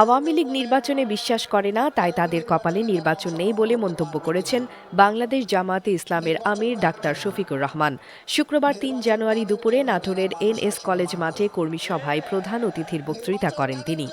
আওয়ামী লীগ নির্বাচনে বিশ্বাস করে না, তাই তাদের কপালে নির্বাচন নেই বলে মন্তব্য করেছেন বাংলাদেশ জামাতে ইসলামের আমির ডাক্তার শফিকুর রহমান। শুক্রবার তিন জানুয়ারি দুপুরে নাটোরের এন এস কলেজ মাঠে কর্মী সভায় প্রধান অতিথির বক্তৃতা করেন তিনি।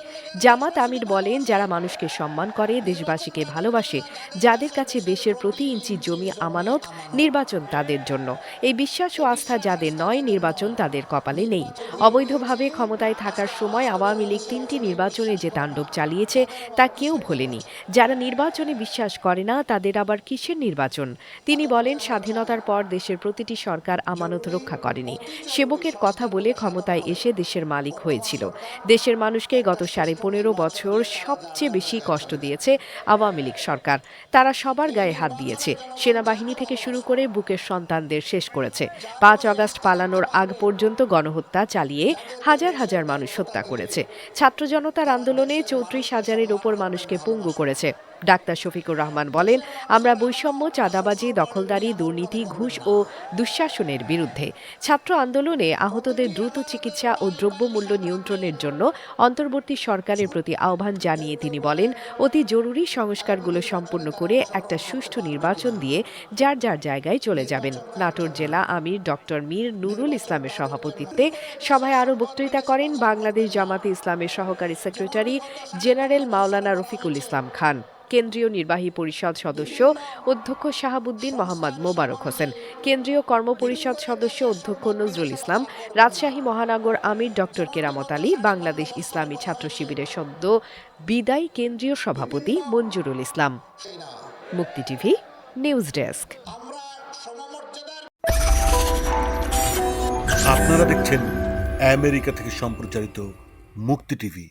জামাত আমির বলেন, যারা মানুষকে সম্মান করে, দেশবাসীকে ভালোবাসে, যাদের কাছে দেশের প্রতি ইঞ্চি জমি আমানত, নির্বাচন তাদের জন্য। এই বিশ্বাস ও আস্থা যাদের নয়, নির্বাচন তাদের কপালে নেই। অবৈধভাবে ক্ষমতায় থাকার সময় আওয়ামী লীগ তিনটি নির্বাচনে যে তাণ্ডব চালিয়েছে তা কেউ ভোলেনি। যারা নির্বাচনে বিশ্বাস করে না, তাদের আবার কিসের নির্বাচন? তিনি বলেন, স্বাধীনতার পর দেশের প্রতিটি সরকার আমানত রক্ষা করেনি। সেবকের কথা বলে ক্ষমতায় এসে দেশের মালিক হয়েছিল। দেশের মানুষকে গত সাড়ে পনেরো বছর সবচেয়ে বেশি কষ্ট দিয়েছে আওয়ামী লীগ সরকার। তারা সবার গায়ে হাত দিয়েছে। সেনাবাহিনী থেকে শুরু করে বুকের সন্তানদের শেষ করেছে। পাঁচ আগস্ট পালানোর আগ পর্যন্ত গণহত্যা চালিয়ে হাজার হাজার মানুষ হত্যা করেছে। ছাত্র জনতার আন্দোলনে চৌত্রিশ হাজারের ওপর মানুষকে পঙ্গু করেছে। ডাক্তার শফিকুর রহমান বলেন, আমরা বৈষম্য, চাঁদাবাজি, দখলদারি, দুর্নীতি, ঘুষ ও দুঃশাসনের বিরুদ্ধে ছাত্র আন্দোলনে আহতদের দ্রুত চিকিৎসা ও দ্রব্যমূল্য নিয়ন্ত্রণের জন্য অন্তর্বর্তী সরকারের প্রতি আহ্বান জানিয়ে তিনি বলেন, অতি জরুরি সংস্কারগুলো সম্পূর্ণ করে একটা সুষ্ঠু নির্বাচন দিয়ে যার যার জায়গায় চলে যাবেন। নাটোর জেলা আমির ডক্টর মীর নুরুল ইসলামের সভাপতিত্বে সভায় আরও বক্তৃতা করেন বাংলাদেশ জামাতে ইসলামের সহকারী সেক্রেটারি জেনারেল মাওলানা রফিকুল ইসলাম খান। কেন্দ্রীয় নির্বাহী পরিষদ সদস্য অধ্যক্ষ শাহাবুদ্দিন মোহাম্মদ মোবারক হোসেন, কেন্দ্রীয় কর্মপরিষদ সদস্য অধ্যক্ষ নজরুল ইসলাম, রাজশাহী মহানগর আমির ডক্টর কেরামত আলী, বাংলাদেশ ইসলামী ছাত্র শিবিরের সদ্য বিদায়ী কেন্দ্রীয় সভাপতি মঞ্জুরুল ইসলাম। মুক্তি টিভি, নিউজ ডেস্ক। আপনারা দেখছেন আমেরিকা থেকে সম্প্রচারিত মুক্তি টিভি।